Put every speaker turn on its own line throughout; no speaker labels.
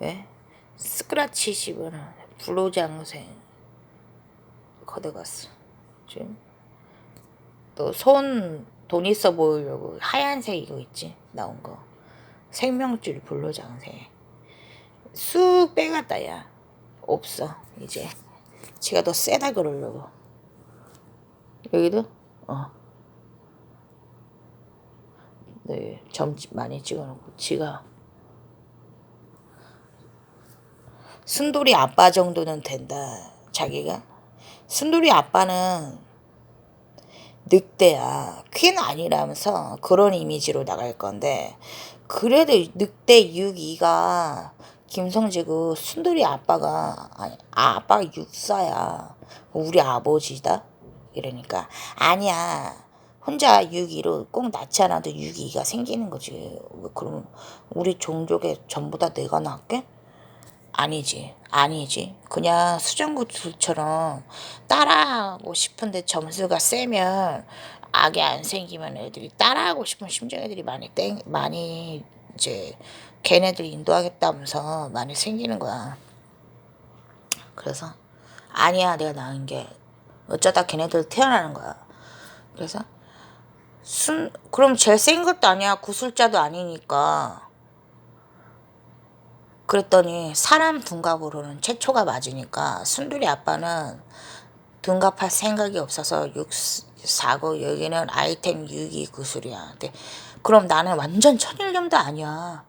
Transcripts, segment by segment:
왜? 스크라치 집어는 불로장생 걷어갔어. 지금 또 손 돈 있어 보이려고 하얀색 이거 있지? 나온 거. 생명줄 불로장생. 쑥 빼갔다 야. 없어 이제. 지가 더 세다 그러려고. 여기도? 어. 네, 점 많이 찍어놓고. 지가 순돌이 아빠 정도는 된다 자기가. 순돌이 아빠는 늑대야. 퀸 아니라면서 그런 이미지로 나갈 건데 그래도 늑대 6이가 김성지고 순돌이 아빠가 아니 아, 아빠가 육사야. 우리 아버지다? 이러니까. 아니야. 혼자 6.2로 꼭 낳지 않아도 6.2가 생기는 거지. 그럼 우리 종족에 전부 다 내가 낳게? 아니지. 아니지. 그냥 수정구들처럼 따라하고 싶은데 점수가 세면 악이 안 생기면 애들이 따라하고 싶은 심정 애들이 많이 땡, 많이 이제 걔네들 인도하겠다면서 많이 생기는 거야. 그래서 아니야 내가 낳은 게 어쩌다 걔네들 태어나는 거야. 그래서 순 그럼 제일 센 것도 아니야 구술자도 아니니까 그랬더니 사람 둔갑으로는 최초가 맞으니까 순두리 아빠는 둔갑할 생각이 없어서 6 4고 여기는 아이템 6이 구술이야 근데 그럼 나는 완전 천일염도 아니야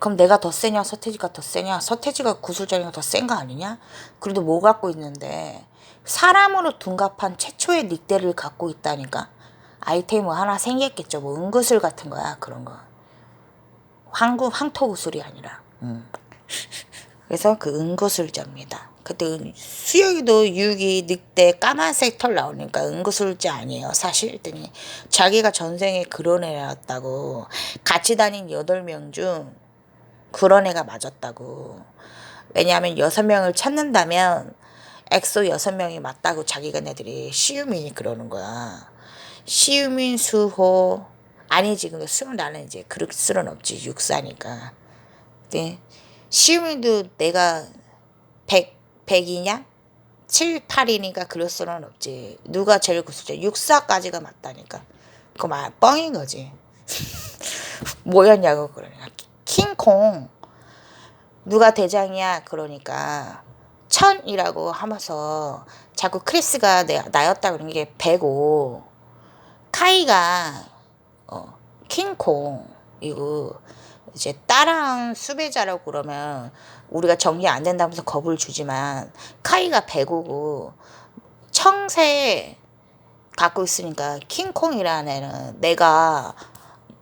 그럼 내가 더 세냐 서태지가 더 세냐 서태지가 구술자니까 더센 거 아니냐 그래도 뭐 갖고 있는데 사람으로 둔갑한 최초의 닉대를 갖고 있다니까 아이템 뭐 하나 생겼겠죠. 뭐 은구슬 같은 거야 그런 거. 황구 황토구슬이 아니라. 음. 그래서 그 은구슬자입니다. 그때 수혁이도 육이 늑대 까만색 털 나오니까 은구슬자 아니에요. 사실 했더니 자기가 전생에 그런 애였다고 같이 다닌 여덟 명 중 그런 애가 맞았다고. 왜냐하면 여섯 명을 찾는다면 엑소 여섯 명이 맞다고 자기가 네들이 시우민이 그러는 거야. 시우민 수호 아니지 근데 수는 나는 이제 그럴 수는 없지 육사니까 네 시우민도 내가 100 100이냐? 7, 8이니까 그럴 수는 없지. 누가 제일 구수자 육사까지가 맞다니까. 그거 막 뻥인 거지. 뭐였냐고 그러니까 킹콩. 누가 대장이야? 그러니까 천이라고 하면서 자꾸 크리스가 내, 나였다 그러는 게105 카이가 어, 킹콩 이거 이제 따라한 수배자라고 그러면 우리가 정리 안 된다면서 겁을 주지만 카이가 배고고 청새 갖고 있으니까 킹콩이라는 애는 내가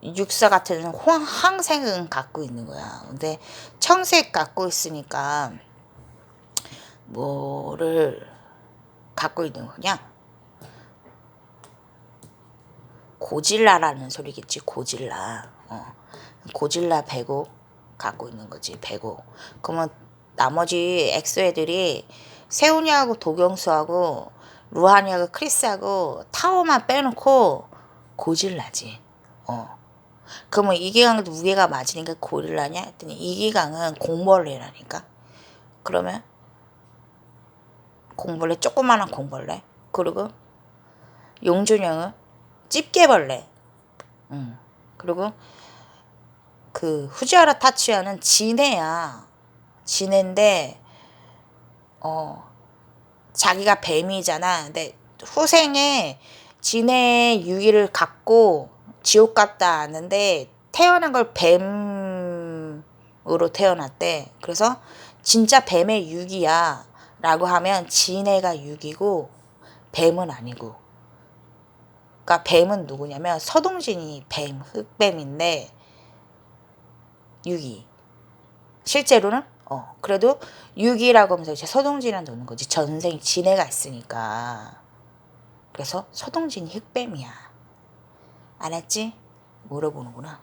육사 같은 항생은 갖고 있는 거야. 근데 청색 갖고 있으니까 뭐를 갖고 있는 거냐? 고질라라는 소리겠지 고질라 어. 고질라 배고 갖고 있는 거지 배고 그러면 나머지 엑소 애들이 세훈이하고 도경수하고 루한이하고 크리스하고 타워만 빼놓고 고질라지 어 그러면 이기강도 무게가 맞으니까 고릴라냐 했더니 이기강은 공벌레라니까 그러면 공벌레 조그마한 공벌레 그리고 용준영은 집게벌레. 응. 그리고 그 후지아라 타치아는 진해야. 진해인데 어 자기가 뱀이잖아. 근데 후생에 진해 유기를 갖고 지옥 갔다 왔는데 태어난 걸 뱀으로 태어났대. 그래서 진짜 뱀의 유기야. 라고 하면 진해가 유기고 뱀은 아니고 그러니까 뱀은 누구냐면 서동진이 뱀, 흑뱀인데 유기. 실제로는 어 그래도 유기라고 하면서 이제 서동진을 노는 거지. 전생 진해가 있으니까. 그래서 서동진이 흑뱀이야. 알았지? 물어보는구나.